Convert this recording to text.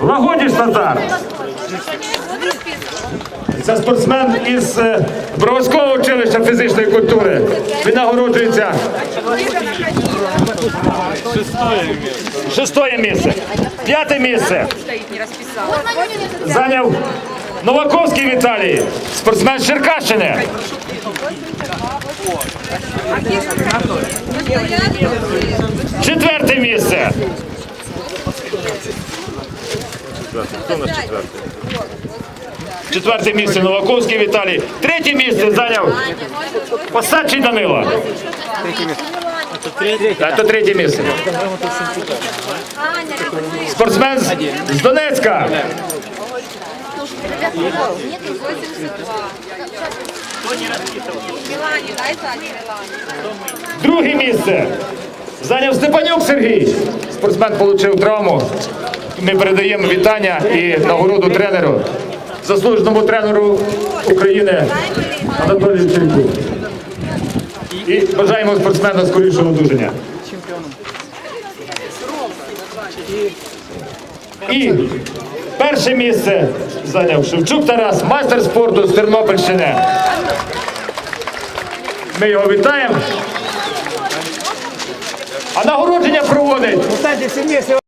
Лагодіш Назар. Це спортсмен із е, Бровського училища фізичної культури. Він нагороджується. Шестое місце. П'яте місце. Зайняв Новаковський Віталій, спортсмен з Черкащини. Четверте місце. Четверте місце Новаковський Віталій. Третє місце зайняв Посадчий Данило. Так, то третє місце. Спортсмен з Донецька. Нету 82. Милане, дай сзади Милане. Друге місце. Зайняв Степанюк Сергій. Спортсмен отримав травму. Ми передаємо вітання і нагороду тренеру, заслуженому тренеру України Анатолію Чайку. І бажаємо спортсмена скорішого одужання. І перше місце зайняв Шевчук Тарас, майстер спорту з Тернопільщини. Ми його вітаємо. А нагородження проводить